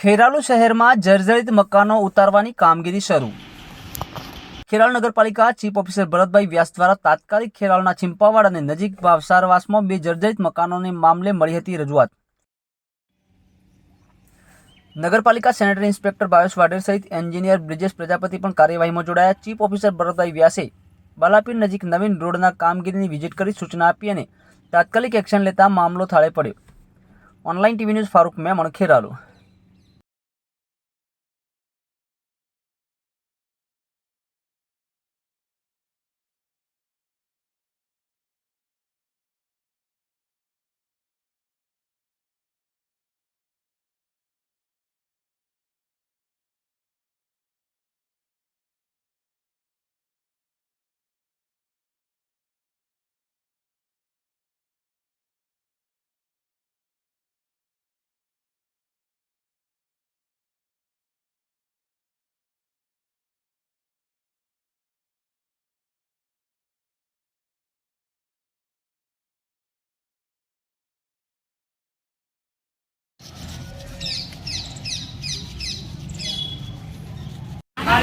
ખેરાલુ શહેરમાં જર્જરિત મકાનો ઉતારવાની કામગીરી શરૂ. ખેરાલુ નગરપાલિકા ચીફ ઓફિસર ભરતભાઈ વ્યાસ દ્વારા તાત્કાલિક ખેરાલુના ચિંપાવાડ અને નજીક વાવસારવાસમાં બે જર્જરિત મકાનોને મામલે મળી હતી રજૂઆત. નગરપાલિકા સેનેટરી ઇન્સ્પેક્ટર ભાવેશ વાઢેર સહિત એન્જિનિયર બ્રિજેશ પ્રજાપતિ પણ કાર્યવાહીમાં જોડાયા. ચીફ ઓફિસર ભરતભાઈ વ્યાસે બાલાપીર નજીક નવીન રોડના કામગીરીની વિઝિટ કરી સૂચના આપી અને તાત્કાલિક એક્શન લેતા મામલો થાળે પડ્યો. Online TV news Farooq Memon, Kheralu.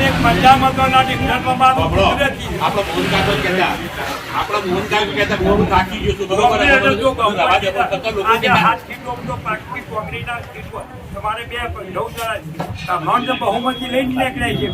એક મહિલા મકાનોની ઘરમાં સાંભળો, કુદરતી. આપણો કહેતા. આપણો મોહન કહેતા બહુ થાકી ગયો છું બરોબર એટલે જો કહું, લોકો આજે કહેતા, હાથ તો પ્લાસ્ટિક કોંક્રીટના ફીટ હોય. તમારે બે નવ જણા બહુમતી લઈને નીકળ્યા છે.